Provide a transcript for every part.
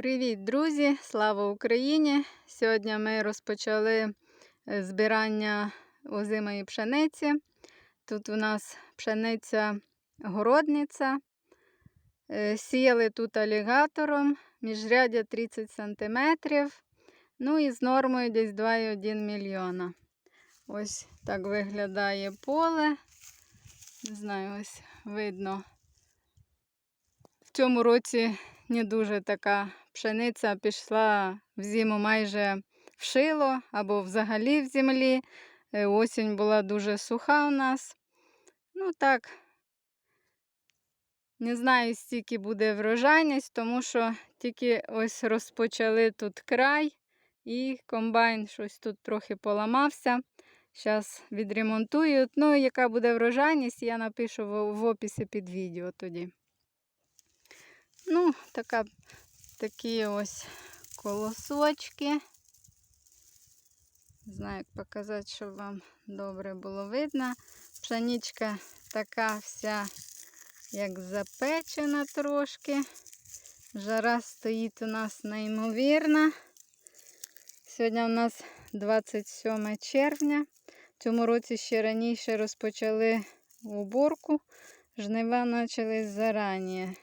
Привіт, друзі! Слава Україні! Сьогодні ми розпочали е, збирання озимої пшениці. Тут у нас пшениця городниця. Е, Сіяли тут алігатором, міжрядя 30 см. Ну і з нормою десь 2,1 мільйона. Ось так виглядає поле. Не знаю, ось видно. В цьому році не дуже така пшениця пішла в зиму майже в шило або взагалі в землі. Е, Осінь була дуже суха у нас. Ну так, не знаю, стільки буде врожайність, тому що тільки ось розпочали тут край і комбайн щось тут трохи поламався. Зараз відремонтують. Ну, яка буде врожайність, я напишу в описі під відео тоді. Ну, така, такі ось колосочки. Не знаю, як показати, щоб вам добре було видно. Пшеничка така вся, як запечена трошки. Жара стоїть у нас неймовірна. Сьогодні у нас 27 червня. В цьому році ще раніше розпочали уборку. Жнива почались зарані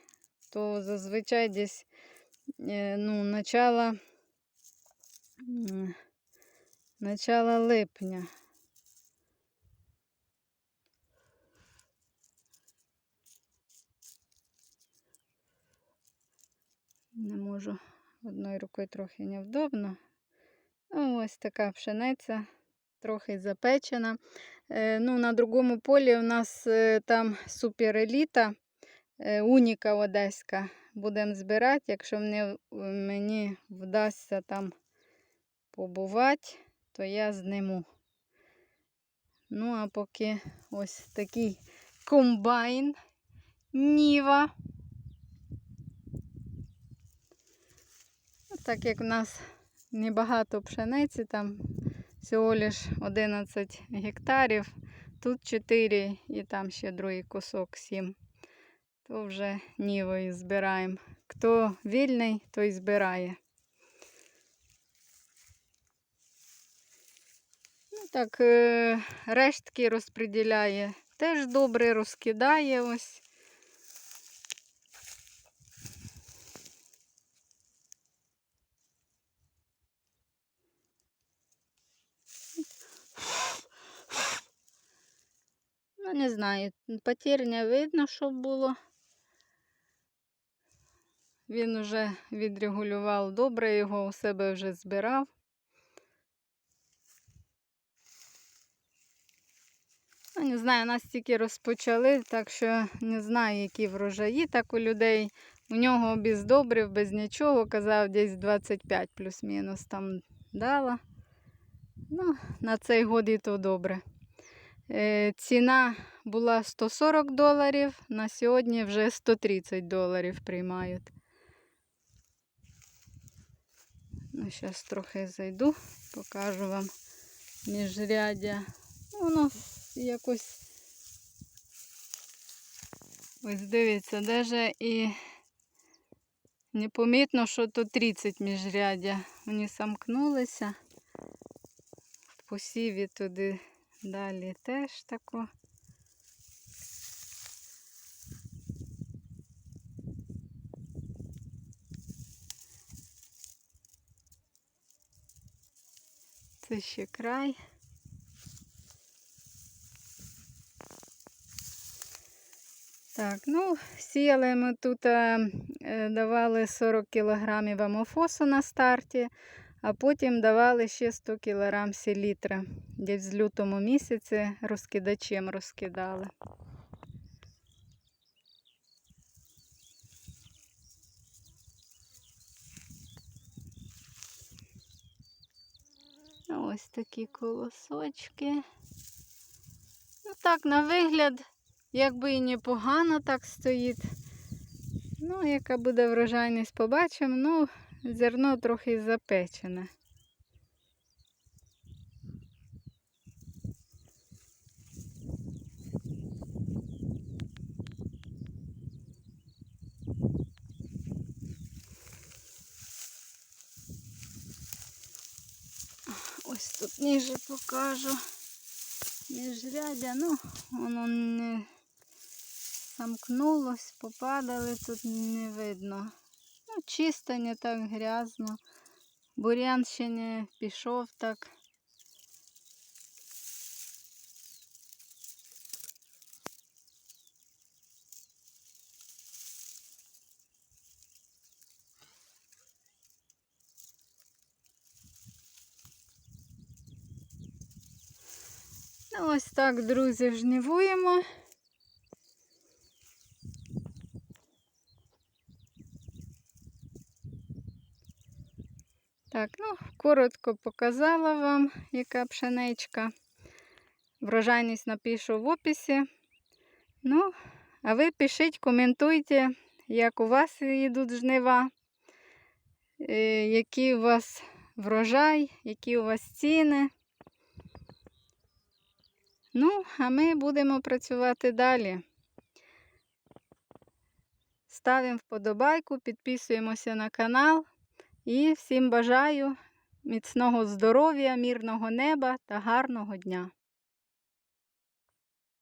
то зазвичай десь ну, начало, начало липня. Не можу одною рукою трохи невдобно. Ну, ось така пшениця, трохи запечена. Е, ну, На другому полі у нас е, там супереліта. Е, уніка одеська. Будемо збирати, якщо мені, вдасться там побувати, то я зниму. Ну, а поки ось такий комбайн Ніва. Так як в нас небагато пшениці, там всього лиш 11 гектарів, тут 4 і там ще другий кусок 7 то вже нівою збираємо. Хто вільний, той збирає. Ну так, е, рештки розподіляє. Теж добре розкидає ось. Ну, не знаю, потерь видно, щоб було. Він вже відрегулював добре, його у себе вже збирав. Ну, Не знаю, нас тільки розпочали, так що не знаю, які врожаї так у людей. У нього без добрив, без нічого, казав, десь 25 плюс-мінус там дала. Ну, на цей год і то добре. Е, Ціна була 140 доларів, на сьогодні вже 130 доларів приймають. Ну, Зараз трохи зайду, покажу вам міжряддя. Воно якось ось дивіться, навіть і непомітно, що то 30 міжряддя. Вони замкнулися. В посіві туди далі теж тако. Це ще край. Так, ну, сіяли ми тут, е, давали 40 кг амофосу на старті, а потім давали ще 100 кг селітра. Десь в лютому місяці розкидачем розкидали. Ось такі колосочки. Ну так, на вигляд, якби і непогано так стоїть. Ну, яка буде врожайність, побачимо. Ну, зерно трохи запечене. Тут ніже покажу. Міжрядя, ну, воно не замкнулось, попадали, тут не видно. Ну, чисто, не так грязно. Бур'ян ще не пішов так. Ось так, друзі, жнивуємо. Так, ну, коротко показала вам, яка пшеничка. Врожайність напишу в описі. Ну, а ви пишіть, коментуйте, як у вас йдуть жнива, е, який у вас врожай, які у вас ціни. Ну, а ми будемо працювати далі. Ставимо вподобайку, підписуємося на канал і всім бажаю міцного здоров'я, мирного неба та гарного дня.